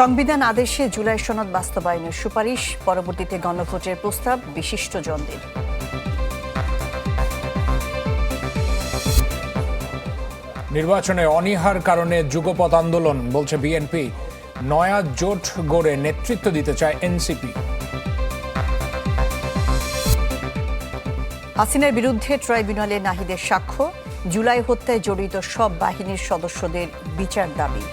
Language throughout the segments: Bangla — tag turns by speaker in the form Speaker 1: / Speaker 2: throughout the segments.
Speaker 1: সংবিধান আদেশে জুলাই সনদ বাস্তবায়নের সুপারিশ পরবর্তীতে গণভোটের প্রস্তাব বিশিষ্টজনদের
Speaker 2: নির্বাচনে অনিহার কারণে যুগপথ আন্দোলন বলছে বিএনপি নয়া জোট গড়ে নেতৃত্ব দিতে চায় এনসিপি
Speaker 1: হাসিনার বিরুদ্ধে ট্রাইব্যুনালে নাহিদের সাক্ষ্য জুলাই হত্যায় জড়িত সব বাহিনীর সদস্যদের বিচার দাবি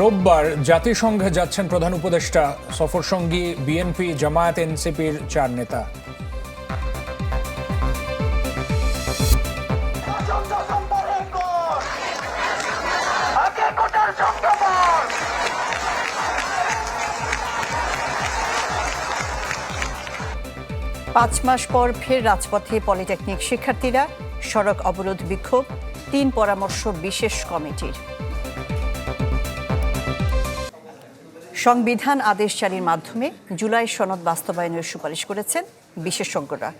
Speaker 2: রোববার জাতিসংঘে যাচ্ছেন প্রধান উপদেষ্টা সফর সঙ্গী বিএনপি জামায়াত এনসিপির চার নেতা
Speaker 1: পাঁচ মাস পর ফের রাজপথে পলিটেকনিক শিক্ষার্থীরা সড়ক অবরোধ বিক্ষোভ তিন পরামর্শ বিশেষ কমিটির সংবিধান আদেশ জারির মাধ্যমে জুলাই সনদ বাস্তবায়নের সুপারিশ করেছেন বিশেষজ্ঞরা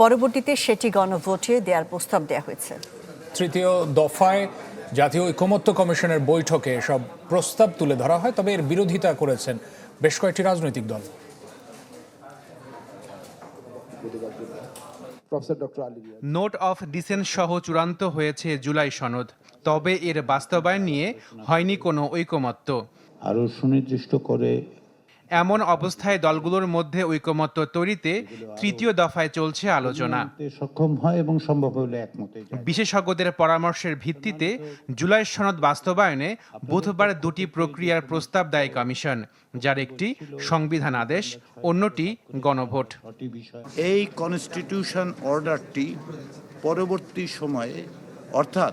Speaker 1: পরবর্তীতে সেটি গণভোটে দেওয়ার প্রস্তাব দেওয়া হয়েছে
Speaker 2: তৃতীয় দফায় জাতীয় ঐকমত্য কমিশনের বৈঠকে সব প্রস্তাব তুলে ধরা হয় তবে এর বিরোধিতা করেছেন বেশ কয়েকটি রাজনৈতিক দল নোট অফ ডিসেন্স সহ চূড়ান্ত হয়েছে জুলাই সনদ তবে এর বাস্তবায়ন নিয়ে হয়নি কোনো ঐকমত্য আরও সুনির্দিষ্ট করে এমন অবস্থায় দলগুলোর মধ্যে ঐকমত্য তৈরিতে তৃতীয় দফায় চলছে আলোচনা সক্ষম হয় এবং সম্ভব হলে একমতে বিশেষজ্ঞদের পরামর্শের ভিত্তিতে জুলাই সনদ বাস্তবায়নে বুধবার দুটি প্রক্রিয়ার প্রস্তাব দেয় কমিশন যার একটি সংবিধান আদেশ অন্যটি গণভোট
Speaker 3: এই কনস্টিটিউশন অর্ডারটি পরবর্তী সময়ে অর্থাৎ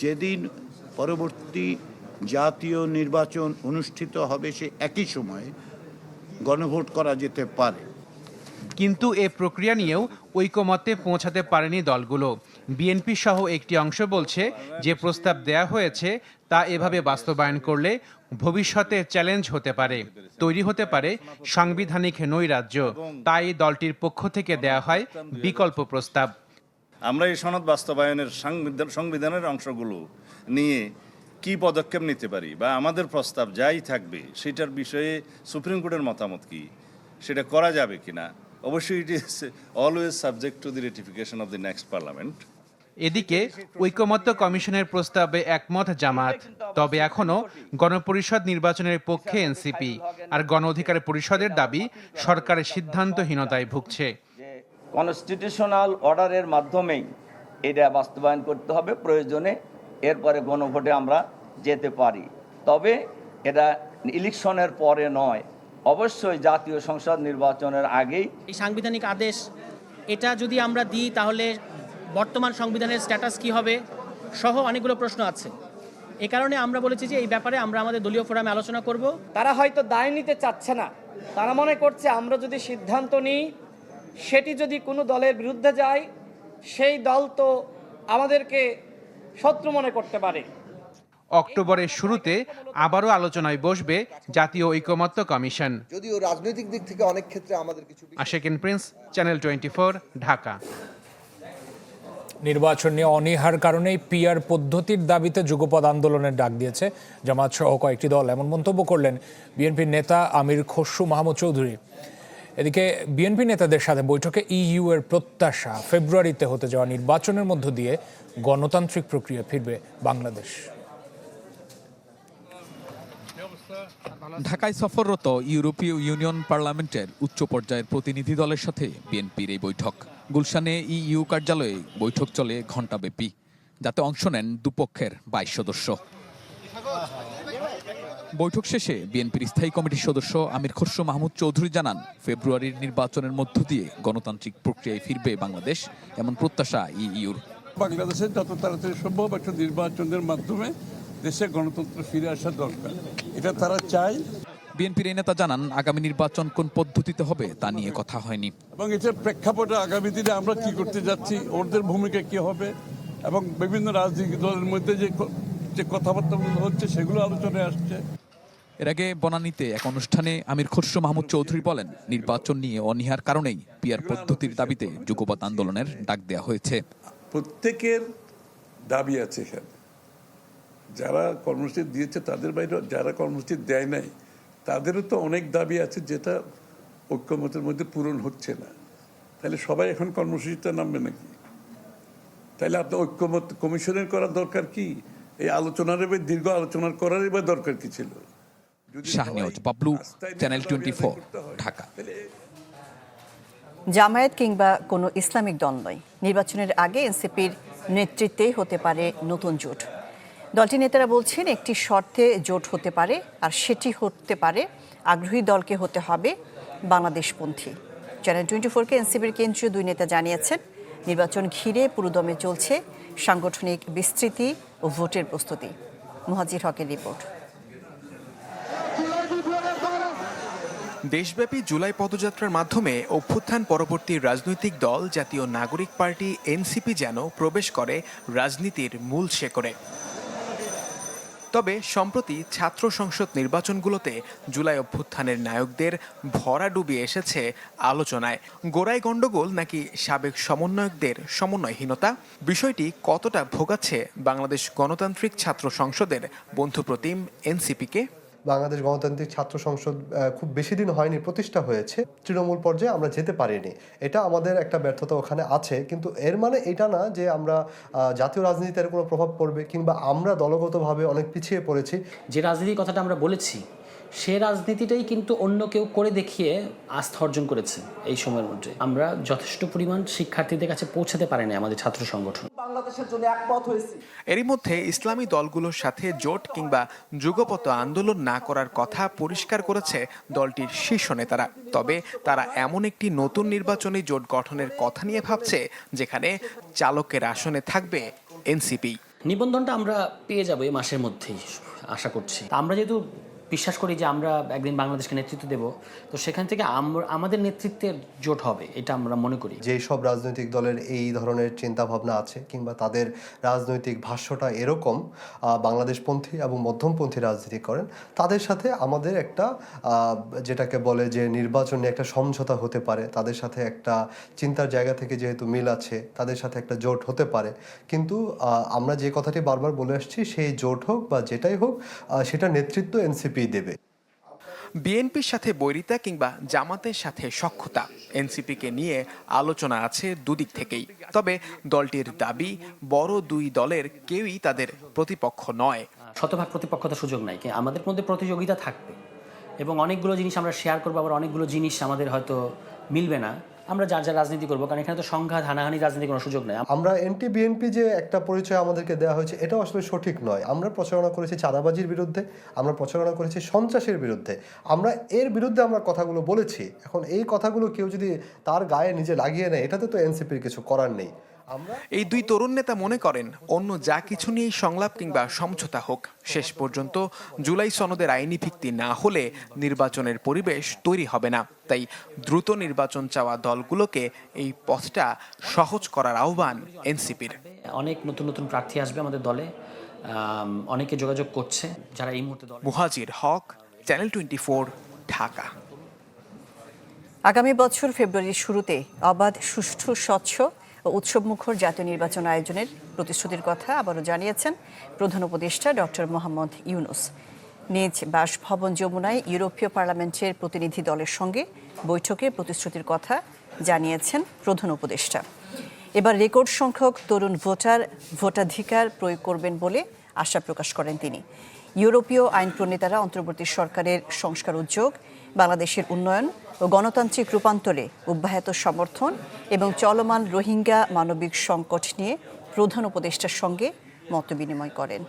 Speaker 3: যেদিন পরবর্তী জাতীয় নির্বাচন অনুষ্ঠিত হবে সে একই সময়ে গণভোট করা যেতে পারে
Speaker 2: কিন্তু এ প্রক্রিয়া নিয়েও ঐকমত্যে পৌঁছাতে পারেনি দলগুলো বিএনপি সহ একটি অংশ বলছে যে প্রস্তাব দেয়া হয়েছে তা এভাবে বাস্তবায়ন করলে ভবিষ্যতে চ্যালেঞ্জ হতে পারে তৈরি হতে পারে সাংবিধানিক নৈরাজ্য তাই দলটির পক্ষ থেকে দেয়া হয় বিকল্প প্রস্তাব
Speaker 4: আমরা এই সনদ বাস্তবায়নের সংবিধানের অংশগুলো নিয়ে কি পদক্ষেপ নিতে পারি বা আমাদের প্রস্তাব যাই থাকবে সেটার বিষয়ে সুপ্রিম কোর্টের মতামত কি সেটা করা যাবে কি না অবশ্যই it is always subject to the ratification of the next parliament
Speaker 2: এদিকে ঐকমত্য কমিশনের প্রস্তাবে একমত জামাত তবে এখনও গণপরিষদ নির্বাচনের পক্ষে এনসিপি আর গণ অধিকার পরিষদের দাবি সরকারের সিদ্ধান্তহীনতায় ভুগছে
Speaker 5: কনস্টিটিউশনাল অর্ডারের মাধ্যমেই এটা বাস্তবায়ন করতে হবে প্রয়োজনে এরপরে গণভোটে আমরা যেতে পারি তবে এটা ইলেকশনের পরে নয় অবশ্যই জাতীয় সংসদ নির্বাচনের আগেই
Speaker 6: এই সাংবিধানিক আদেশ এটা যদি আমরা দিই তাহলে বর্তমান সংবিধানের স্ট্যাটাস কি হবে সহ অনেকগুলো প্রশ্ন আছে এ কারণে আমরা বলেছি যে এই ব্যাপারে আমরা আমাদের দলীয় ফোরামে আলোচনা করব
Speaker 7: তারা হয়তো দায় নিতে চাচ্ছে না তারা মনে করছে আমরা যদি সিদ্ধান্ত নিই সেটি যদি কোনো দলের বিরুদ্ধে যায় সেই দল তো আমাদেরকে শত্রু মনে করতে পারে
Speaker 2: অক্টোবরের শুরুতে আবারও আলোচনায় বসবে জাতীয় ঐকমত্য কমিশন যদিও রাজনৈতিক দিক থেকে অনেক ক্ষেত্রে আমাদের কিছু Ashekin Prince channel twenty Dhaka নির্বাচন নিয়ে অনীহার কারণেই পিয়ার পদ্ধতির দাবিতে যুগপদ আন্দোলনের ডাক দিয়েছে জামাত সহ কয়েকটি দল এমন মন্তব্য করলেন বিএনপির নেতা আমির খসরু মাহমুদ চৌধুরী এদিকে বিএনপি নেতাদের সাথে বৈঠকে ইইউ এর প্রত্যাশা ফেব্রুয়ারিতে হতে যাওয়া নির্বাচনের মধ্য দিয়ে গণতান্ত্রিক প্রক্রিয়া ফিরবে বাংলাদেশ ঢাকায় সফররত ইউরোপীয় ইউনিয়ন পার্লামেন্টের উচ্চ পর্যায়ের প্রতিনিধি দলের সাথে বিএনপির এই বৈঠক গুলশানে ইইউ কার্যালয়ে বৈঠক চলে ঘণ্টাব্যাপী যাতে অংশ নেন দুপক্ষের বাইশ সদস্য বৈঠক শেষে বিএনপির স্থায়ী কমিটির সদস্য আমির খসরু মাহমুদ চৌধুরী জানান ফেব্রুয়ারির নির্বাচনের মধ্য দিয়ে গণতান্ত্রিক প্রক্রিয়ায় ফিরবে বাংলাদেশ এমন প্রত্যাশা ইইউর
Speaker 8: বাংলাদেশের যত তাড়াতাড়ি সম্ভব একটা নির্বাচনের মাধ্যমে দেশে গণতন্ত্র ফিরে আসা দরকার এটা তারা চায়
Speaker 2: বিএনপির এই নেতা জানান আগামী নির্বাচন কোন পদ্ধতিতে হবে তা নিয়ে কথা হয়নি
Speaker 8: এবং এটার প্রেক্ষাপটে আগামী দিনে আমরা কি করতে যাচ্ছি ওদের ভূমিকা কি হবে এবং বিভিন্ন রাজনৈতিক দলের মধ্যে যে যে কথাবার্তাগুলো হচ্ছে সেগুলো আলোচনায় আসছে
Speaker 2: এর আগে বনানীতে এক অনুষ্ঠানে আমির খসরু মাহমুদ চৌধুরী বলেন নির্বাচন নিয়ে অনীহার কারণেই পিয়ার পদ্ধতির দাবিতে যুগপথ আন্দোলনের ডাক দেওয়া হয়েছে
Speaker 8: প্রত্যেকের দাবি আছে এখানে যারা কর্মসূচি দিয়েছে তাদের বাইরে যারা কর্মসূচি দেয় নাই তাদেরও তো অনেক দাবি আছে যেটা ঐক্যমতের মধ্যে পূরণ হচ্ছে না তাহলে সবাই এখন কর্মসূচিতে নামবে নাকি তাহলে আপনার ঐক্যমত কমিশনের করার দরকার কি এই আলোচনার এবার দীর্ঘ আলোচনার করার এবার দরকার কি ছিল
Speaker 2: বাবলু চ্যানেল টোয়েন্টি ঢাকা
Speaker 1: জামায়াত কিংবা কোনো ইসলামিক দল নয় নির্বাচনের আগে এনসিপির নেতৃত্বে হতে পারে নতুন জোট দলটি নেতারা বলছেন একটি শর্তে জোট হতে পারে আর সেটি হতে পারে আগ্রহী দলকে হতে হবে বাংলাদেশপন্থী চ্যানেল টোয়েন্টি ফোরকে এনসিপির কেন্দ্রীয় দুই নেতা জানিয়েছেন নির্বাচন ঘিরে পুরোদমে চলছে সাংগঠনিক বিস্তৃতি ও ভোটের প্রস্তুতি মহাজির হকের রিপোর্ট
Speaker 2: দেশব্যাপী জুলাই পদযাত্রার মাধ্যমে অভ্যুত্থান পরবর্তী রাজনৈতিক দল জাতীয় নাগরিক পার্টি এনসিপি যেন প্রবেশ করে রাজনীতির মূল শেকড়ে তবে সম্প্রতি ছাত্র সংসদ নির্বাচনগুলোতে জুলাই অভ্যুত্থানের নায়কদের ভরা ডুবিয়ে এসেছে আলোচনায় গোড়ায় গণ্ডগোল নাকি সাবেক সমন্বয়কদের সমন্বয়হীনতা বিষয়টি কতটা ভোগাচ্ছে বাংলাদেশ গণতান্ত্রিক ছাত্র সংসদের বন্ধুপ্রতিম এনসিপিকে
Speaker 9: বাংলাদেশ গণতান্ত্রিক ছাত্র সংসদ খুব বেশি দিন হয়নি প্রতিষ্ঠা হয়েছে তৃণমূল পর্যায়ে আমরা যেতে পারিনি এটা আমাদের একটা ব্যর্থতা ওখানে আছে কিন্তু এর মানে এটা না যে আমরা জাতীয় রাজনীতিতে কোনো প্রভাব পড়বে কিংবা আমরা দলগতভাবে অনেক পিছিয়ে পড়েছি
Speaker 10: যে রাজনীতির কথাটা আমরা বলেছি সে রাজনীতিটাই কিন্তু অন্য কেউ করে দেখিয়ে আস্থা অর্জন করেছে এই সময়ের মধ্যে আমরা যথেষ্ট পরিমাণ শিক্ষার্থীদের কাছে পৌঁছাতে পারিনি আমাদের ছাত্র সংগঠন বাংলাদেশের জন্য
Speaker 2: একমত হয়েছি এরই মধ্যে ইসলামী দলগুলোর সাথে জোট কিংবা যুগপত আন্দোলন না করার কথা পরিষ্কার করেছে দলটির শীর্ষ নেতারা তবে তারা এমন একটি নতুন নির্বাচনী জোট গঠনের কথা নিয়ে ভাবছে যেখানে চালকের আসনে থাকবে এনসিপি
Speaker 10: নিবন্ধনটা আমরা পেয়ে যাবো এই মাসের মধ্যেই আশা করছি আমরা যেহেতু বিশ্বাস করি যে আমরা একদিন বাংলাদেশকে নেতৃত্ব দেব তো সেখান থেকে আমাদের নেতৃত্বের জোট হবে এটা আমরা মনে করি
Speaker 9: যে সব রাজনৈতিক দলের এই ধরনের চিন্তা ভাবনা আছে কিংবা তাদের রাজনৈতিক ভাষ্যটা এরকম বাংলাদেশপন্থী এবং মধ্যমপন্থী রাজনীতি করেন তাদের সাথে আমাদের একটা যেটাকে বলে যে নির্বাচনে একটা সমঝোতা হতে পারে তাদের সাথে একটা চিন্তার জায়গা থেকে যেহেতু মিল আছে তাদের সাথে একটা জোট হতে পারে কিন্তু আমরা যে কথাটি বারবার বলে আসছি সেই জোট হোক বা যেটাই হোক সেটা নেতৃত্ব এনসিপি বিএনপি দেবে
Speaker 2: বিএনপির সাথে বৈরিতা কিংবা জামাতের সাথে সক্ষতা এনসিপিকে নিয়ে আলোচনা আছে দুদিক থেকেই তবে দলটির দাবি বড় দুই দলের কেউই তাদের প্রতিপক্ষ নয়
Speaker 10: শতভাগ প্রতিপক্ষতার সুযোগ নাই আমাদের মধ্যে প্রতিযোগিতা থাকবে এবং অনেকগুলো জিনিস আমরা শেয়ার করবো আবার অনেকগুলো জিনিস আমাদের হয়তো মিলবে না আমরা যার যার রাজনীতি করবো কারণ এখানে তো সংঘাত হানাহানি রাজনীতি কোনো সুযোগ নেই
Speaker 9: আমরা এনটি বিএনপি যে একটা পরিচয় আমাদেরকে দেওয়া হয়েছে এটা আসলে সঠিক নয় আমরা প্রচারণা করেছি চাঁদাবাজির বিরুদ্ধে আমরা প্রচারণা করেছি সন্ত্রাসের বিরুদ্ধে আমরা এর বিরুদ্ধে আমরা কথাগুলো বলেছি এখন এই কথাগুলো কেউ যদি তার গায়ে নিজে লাগিয়ে নেয় এটাতে তো এনসিপির কিছু করার নেই
Speaker 2: এই দুই তরুণ নেতা মনে করেন অন্য যা কিছু নিয়েই সংলাপ কিংবা সমঝোতা হোক শেষ পর্যন্ত জুলাই সনদের আইনি ভিত্তি না হলে নির্বাচনের পরিবেশ তৈরি হবে না তাই দ্রুত নির্বাচন চাওয়া দলগুলোকে এই পথটা সহজ করার আহ্বান এনসিপির
Speaker 10: অনেক নতুন নতুন প্রার্থী আসবে আমাদের দলে অনেকে যোগাযোগ করছে যারা এই মুহূর্তে
Speaker 2: মুহাজির হক চ্যানেল টোয়েন্টি ঢাকা
Speaker 1: আগামী বছর ফেব্রুয়ারির শুরুতে অবাধ সুষ্ঠু স্বচ্ছ উৎসবমুখর জাতীয় নির্বাচন আয়োজনের প্রতিশ্রুতির কথা আবারও জানিয়েছেন প্রধান উপদেষ্টা ডক্টর মোহাম্মদ ইউনুস নিজ বাসভবন যমুনায় ইউরোপীয় পার্লামেন্টের প্রতিনিধি দলের সঙ্গে বৈঠকে প্রতিশ্রুতির কথা জানিয়েছেন প্রধান উপদেষ্টা এবার রেকর্ড সংখ্যক তরুণ ভোটার ভোটাধিকার প্রয়োগ করবেন বলে আশা প্রকাশ করেন তিনি ইউরোপীয় আইন প্রণেতারা অন্তর্বর্তী সরকারের সংস্কার উদ্যোগ বাংলাদেশের উন্নয়ন ও গণতান্ত্রিক রূপান্তরে অব্যাহত সমর্থন এবং চলমান রোহিঙ্গা মানবিক সংকট নিয়ে প্রধান উপদেষ্টার সঙ্গে মতবিনিময় করেন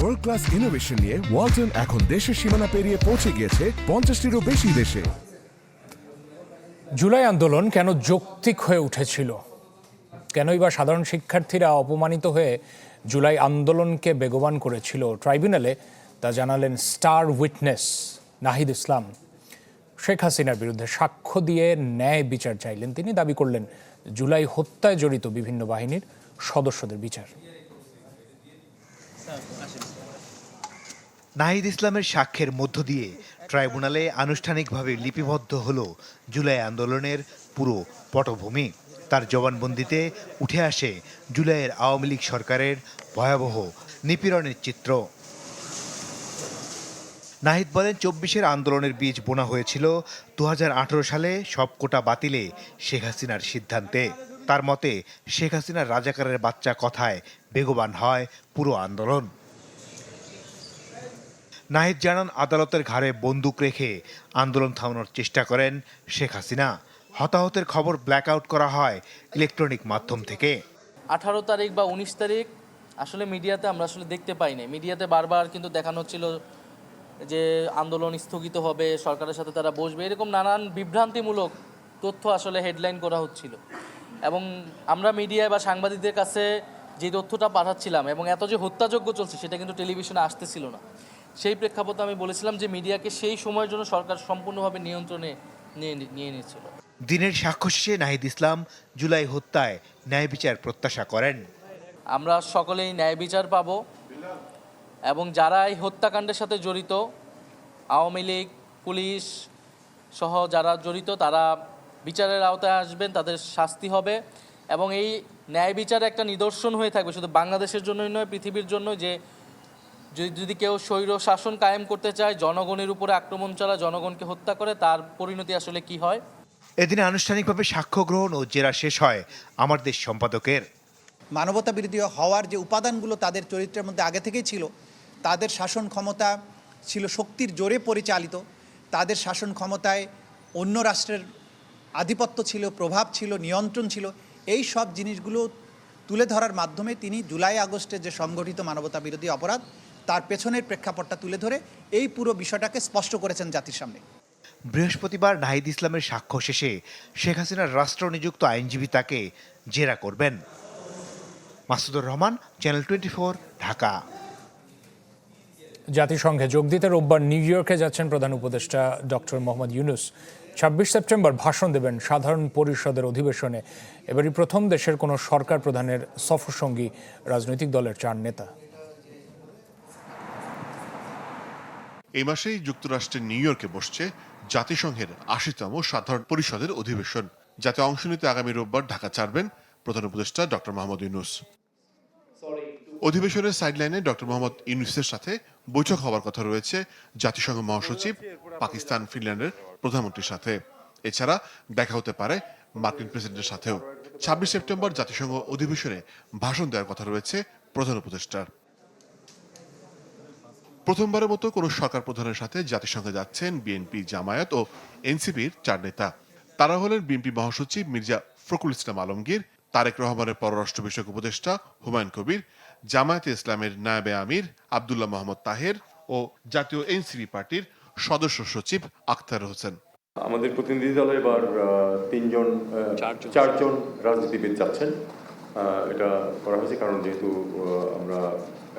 Speaker 2: ওয়ার্ল্ড ক্লাস ইনোভেশন নিয়ে ওয়ালটন এখন দেশের সীমানা পেরিয়ে পৌঁছে গিয়েছে পঞ্চাশটিরও বেশি দেশে জুলাই আন্দোলন কেন যৌক্তিক হয়ে উঠেছিল কেনই বা সাধারণ শিক্ষার্থীরা অপমানিত হয়ে জুলাই আন্দোলনকে বেগবান করেছিল ট্রাইব্যুনালে তা জানালেন স্টার উইটনেস নাহিদ ইসলাম শেখ হাসিনার বিরুদ্ধে সাক্ষ্য দিয়ে ন্যায় বিচার চাইলেন তিনি দাবি করলেন জুলাই হত্যায় জড়িত বিভিন্ন বাহিনীর সদস্যদের বিচার নাহিদ ইসলামের সাক্ষ্যের মধ্য দিয়ে ট্রাইব্যুনালে আনুষ্ঠানিকভাবে লিপিবদ্ধ হল জুলাই আন্দোলনের পুরো পটভূমি তার জবানবন্দিতে উঠে আসে জুলাইয়ের আওয়ামী লীগ সরকারের ভয়াবহ নিপীড়নের চিত্র নাহিদ বলেন চব্বিশের আন্দোলনের বীজ বোনা হয়েছিল দু সালে সব কোটা বাতিলে শেখ হাসিনার সিদ্ধান্তে তার মতে শেখ হাসিনার রাজাকারের বাচ্চা কথায় বেগবান হয় পুরো আন্দোলন নাহিদ জানান আদালতের ঘাড়ে বন্দুক রেখে আন্দোলন থামানোর চেষ্টা করেন শেখ হাসিনা হতাহতের খবর ব্ল্যাক আউট করা হয় ইলেকট্রনিক মাধ্যম থেকে
Speaker 11: আঠারো তারিখ বা উনিশ তারিখ আসলে মিডিয়াতে আমরা আসলে দেখতে পাইনি মিডিয়াতে বারবার কিন্তু দেখানো হচ্ছিল যে আন্দোলন স্থগিত হবে সরকারের সাথে তারা বসবে এরকম নানান বিভ্রান্তিমূলক তথ্য আসলে হেডলাইন করা হচ্ছিল এবং আমরা মিডিয়ায় বা সাংবাদিকদের কাছে যে তথ্যটা পাঠাচ্ছিলাম এবং এত যে হত্যাযজ্ঞ চলছে সেটা কিন্তু টেলিভিশনে আসতেছিল না সেই প্রেক্ষাপটে আমি বলেছিলাম যে মিডিয়াকে সেই সময়ের জন্য সরকার সম্পূর্ণভাবে নিয়ন্ত্রণে নিয়ে নিয়ে নিয়েছিল
Speaker 2: দিনের সাক্ষ্য শেষে নাহিদ ইসলাম জুলাই হত্যায় ন্যায় বিচার প্রত্যাশা করেন
Speaker 11: আমরা সকলেই ন্যায় বিচার পাব এবং যারা এই হত্যাকাণ্ডের সাথে জড়িত আওয়ামী লীগ পুলিশ সহ যারা জড়িত তারা বিচারের আওতায় আসবেন তাদের শাস্তি হবে এবং এই ন্যায় বিচার একটা নিদর্শন হয়ে থাকবে শুধু বাংলাদেশের জন্যই নয় পৃথিবীর জন্য যে যদি কেউ স্বৈর শাসন কায়েম করতে চায় জনগণের উপরে আক্রমণ চলা জনগণকে হত্যা করে তার পরিণতি আসলে কি হয়
Speaker 2: এদিনে আনুষ্ঠানিকভাবে সাক্ষ্য গ্রহণ ও জেরা শেষ হয় আমার দেশ সম্পাদকের
Speaker 12: মানবতা বিরোধী হওয়ার যে উপাদানগুলো তাদের চরিত্রের মধ্যে আগে থেকেই ছিল তাদের শাসন ক্ষমতা ছিল শক্তির জোরে পরিচালিত তাদের শাসন ক্ষমতায় অন্য রাষ্ট্রের আধিপত্য ছিল প্রভাব ছিল নিয়ন্ত্রণ ছিল এই সব জিনিসগুলো তুলে ধরার মাধ্যমে তিনি জুলাই আগস্টে যে সংগঠিত মানবতা বিরোধী অপরাধ তার পেছনের প্রেক্ষাপটটা তুলে ধরে এই পুরো বিষয়টাকে স্পষ্ট করেছেন জাতির সামনে
Speaker 2: বৃহস্পতিবার নাহিদ ইসলামের সাক্ষ্য শেষে শেখ হাসিনার রাষ্ট্র নিযুক্ত আইনজীবী তাকে জেরা করবেন Masudur Rahman channel twenty four Dhaka জাতিসংঘে যোগ দিতে রোববার নিউ ইয়র্কে যাচ্ছেন প্রধান উপদেষ্টা ডক্টর মোহাম্মদ ইউনুস ছাব্বিশ সেপ্টেম্বর ভাষণ দেবেন সাধারণ পরিষদের অধিবেশনে এবারই প্রথম দেশের কোনো সরকার প্রধানের সফরসঙ্গী রাজনৈতিক দলের চার নেতা এই মাসেই যুক্তরাষ্ট্রের নিউ ইয়র্কে বসছে জাতিসংঘের আশিতম সাধারণ পরিষদের অধিবেশন যাতে অংশ নিতে আগামী রোববার ঢাকা ছাড়বেন প্রধান উপদেষ্টা ডক্টর মোহাম্মদ ইউনুস অধিবেশনের সাইডলাইনে ডক্টর মোহাম্মদ ইউনুসের সাথে বৈঠক হওয়ার কথা রয়েছে জাতিসংঘ মহাসচিব পাকিস্তান ফিনল্যান্ডের প্রধানমন্ত্রীর সাথে এছাড়া দেখা হতে পারে মার্কিন প্রেসিডেন্টের সাথেও ছাব্বিশ সেপ্টেম্বর জাতিসংঘ অধিবেশনে ভাষণ দেওয়ার কথা রয়েছে প্রধান উপদেষ্টার প্রথমবারের মতো কোনো সরকার প্রধানের সাথে জাতিসংঘে যাচ্ছেন বিএনপি জামায়াত ও এনসিপির চার নেতা তারা হলেন বিএনপি মহাসচিব মির্জা ফখরুল ইসলাম আলমগীর তারেক রহমানের পররাষ্ট্র বিষয়ক উপদেষ্টা হুমায়ুন কবির জামায়াতে ইসলামের নায়াবে আমির আবদুল্লাহ মোহাম্মদ তাহের ও জাতীয় এনসিপি পার্টির সদস্য সচিব আখতার হোসেন
Speaker 13: আমাদের প্রতিনিধি দলে এবার তিনজন চারজন রাজনীতিবিদ যাচ্ছেন এটা করা হয়েছে কারণ যেহেতু আমরা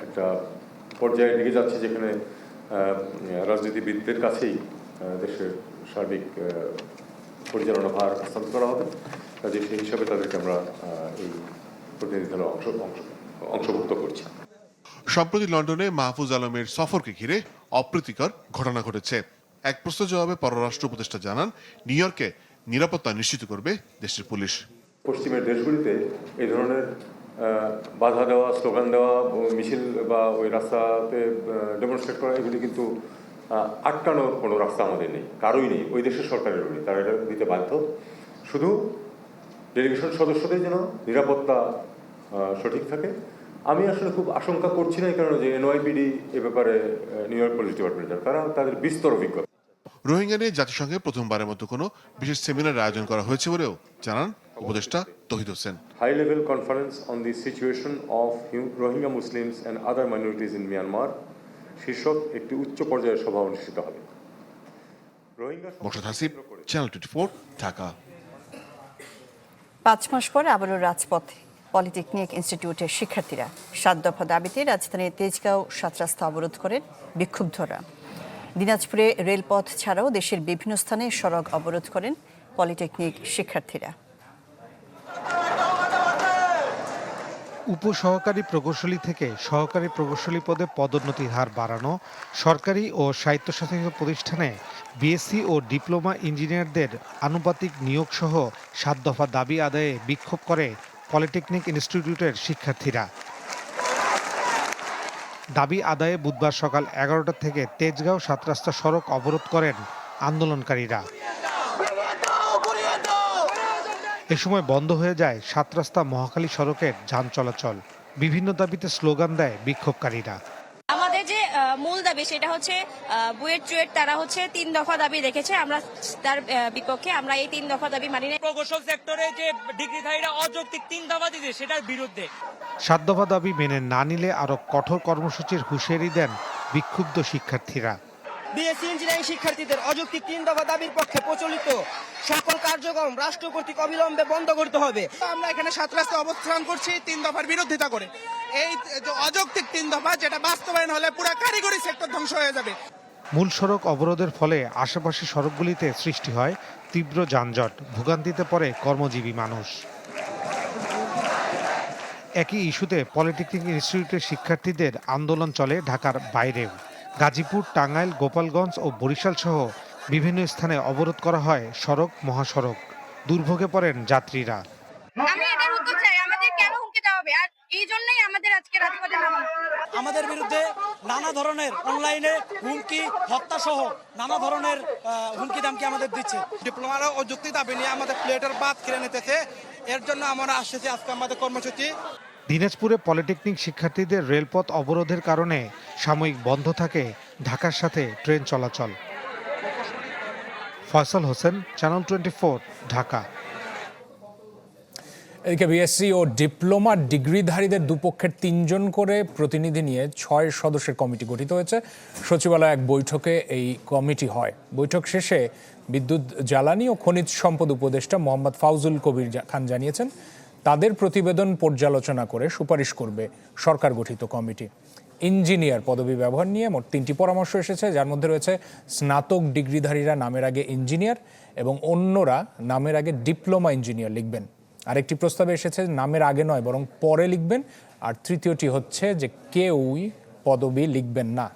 Speaker 13: একটা পর্যায়ে নিয়ে যাচ্ছে যেখানে রাজনীতিবিদদের কাছেই দেশের সার্বিক পরিচালনা ভার হস্তান্তর করা হবে কাজে সেই হিসাবে তাদেরকে আমরা এই প্রতিনিধি দলের অংশ অংশভুক্ত করছি
Speaker 2: সম্প্রতি লন্ডনে মাহফুজ আলমের সফরকে ঘিরে অপ্রীতিকর ঘটনা ঘটেছে এক প্রশ্ন জবাবে পররাষ্ট্র উপদেষ্টা জানান নিউ ইয়র্কে নিরাপত্তা নিশ্চিত করবে দেশের পুলিশ
Speaker 13: পশ্চিমের দেশগুলিতে এই ধরনের বাধা দেওয়া স্লোগান দেওয়া মিছিল বা ওই রাস্তাতে ডেমনস্ট্রেট করা এগুলি কিন্তু আটকানোর কোনো রাস্তা আমাদের নেই কারোই নেই ওই দেশের সরকারের নেই তারা এটা দিতে বাধ্য শুধু ডেলিগেশন সদস্যদের যেন নিরাপত্তা সঠিক থাকে আমি আসলে খুব আশঙ্কা করছি না এই কারণে যে এনওয়াইপিডি এ ব্যাপারে নিউ ইয়র্ক পুলিশ ডিপার্টমেন্টের কারণ তাদের বিস্তর অভিজ্ঞতা
Speaker 2: রোহিঙ্গা নিয়ে জাতিসংঘে প্রথমবারের মতো কোনো বিশেষ সেমিনার আয়োজন করা হয়েছে বলেও জানান উপদেষ্টা Tauhid Hossain
Speaker 14: high level conference on the situation of Rohingya Muslims and other minorities in Myanmar শীর্ষক একটি উচ্চ পর্যায়ের সভা অনুষ্ঠিত হবে
Speaker 2: Hasib channel twenty four Dhaka
Speaker 1: পাঁচ মাস পরে আবারও রাজপথে পলিটেকনিক ইনস্টিটিউটের শিক্ষার্থীরা সাত দফা দাবিতে রাজধানীর তেজগাঁও সাত রাস্তা অবরোধ করেন বিক্ষুব্ধরা দিনাজপুরে রেলপথ ছাড়াও দেশের বিভিন্ন স্থানে সড়ক অবরোধ করেন পলিটেকনিক শিক্ষার্থীরা
Speaker 2: উপসহকারী প্রকৌশলী থেকে সহকারী প্রকৌশলী পদে পদোন্নতির হার বাড়ানো সরকারি ও স্বায়ত্তশাসিত প্রতিষ্ঠানে বিএসসি ও ডিপ্লোমা ইঞ্জিনিয়ারদের আনুপাতিক নিয়োগসহ সাত দফা দাবি আদায়ে বিক্ষোভ করে পলিটেকনিক ইনস্টিটিউটের শিক্ষার্থীরা দাবি আদায়ে বুধবার সকাল এগারোটা থেকে তেজগাঁও সাতরাস্তা সড়ক অবরোধ করেন আন্দোলনকারীরা এ সময় বন্ধ হয়ে যায় সাত রাস্তা মহাখালী সড়কের যান চলাচল বিভিন্ন দাবিতে স্লোগান দেয় বিক্ষোভকারীরা
Speaker 15: আমাদের যে মূল দাবি সেটা হচ্ছে বুয়েট চুয়েট তারা হচ্ছে তিন দফা দাবি রেখেছে আমরা তার বিপক্ষে আমরা এই তিন দফা দাবি মানি
Speaker 16: না প্রকৌশল সেক্টরে যে ডিগ্রিধারীরা অযৌক্তিক তিন দফা দিচ্ছে সেটার বিরুদ্ধে
Speaker 2: সাত দফা দাবি মেনে না নিলে আরো কঠোর কর্মসূচির হুঁশিয়ারি দেন বিক্ষুব্ধ শিক্ষার্থীরা
Speaker 17: বিএসসি ইঞ্জিনিয়ারিং শিক্ষার্থীদের অযৌক্তিক তিন দফা দাবির পক্ষে প্রচলিত সকল কার্যক্রম রাষ্ট্র কর্তৃক অবিলম্বে বন্ধ করতে হবে
Speaker 18: আমরা এখানে সাত রাস্তায় অবস্থান করছি তিন দফার বিরোধিতা করে এই অযৌক্তিক তিন দফা যেটা বাস্তবায়ন হলে পুরো কারিগরি সেক্টর ধ্বংস হয়ে যাবে
Speaker 2: মূল সড়ক অবরোধের ফলে আশেপাশে সড়কগুলিতে সৃষ্টি হয় তীব্র যানজট ভোগান্তিতে পড়ে কর্মজীবী মানুষ একই ইস্যুতে পলিটেকনিক ইনস্টিটিউটের শিক্ষার্থীদের আন্দোলন চলে ঢাকার বাইরেও গাজীপুর টাঙ্গাইল গোপালগঞ্জ ও বরিশাল সহ বিভিন্ন স্থানে অবরোধ করা হয় সড়ক মহাসড়ক দুর্ভোগে পড়েন যাত্রীরা
Speaker 19: আমাদের বিরুদ্ধে নানা ধরনের অনলাইনে হুমকি হত্যা সহ নানা ধরনের হুমকি দামকে আমাদের দিচ্ছে ডিপ্লোমারা ও যুক্তি দাবি নিয়ে আমাদের প্লেটের বাদ কিনে নিতেছে এর জন্য আমরা আসতেছি আজকে আমাদের কর্মসূচি
Speaker 2: দিনাজপুরে পলিটেকনিক শিক্ষার্থীদের রেলপথ অবরোধের কারণে সাময়িক বন্ধ থাকে ঢাকার সাথে ট্রেন চলাচল ফয়সাল হোসেন চ্যানেল টোয়েন্টি ঢাকা এদিকে বিএসসি ও ডিপ্লোমা ডিগ্রিধারীদের দুপক্ষের তিনজন করে প্রতিনিধি নিয়ে ছয় সদস্যের কমিটি গঠিত হয়েছে সচিবালয় এক বৈঠকে এই কমিটি হয় বৈঠক শেষে বিদ্যুৎ জ্বালানি ও খনিজ সম্পদ উপদেষ্টা মোহাম্মদ ফাউজুল কবির খান জানিয়েছেন তাদের প্রতিবেদন পর্যালোচনা করে সুপারিশ করবে সরকার গঠিত কমিটি ইঞ্জিনিয়ার পদবি ব্যবহার নিয়ে মোট তিনটি পরামর্শ এসেছে যার মধ্যে রয়েছে স্নাতক ডিগ্রিধারীরা নামের আগে ইঞ্জিনিয়ার এবং অন্যরা নামের আগে ডিপ্লোমা ইঞ্জিনিয়ার লিখবেন আরেকটি প্রস্তাবে এসেছে নামের আগে নয় বরং পরে লিখবেন আর তৃতীয়টি হচ্ছে যে কেউই পদবি লিখবেন না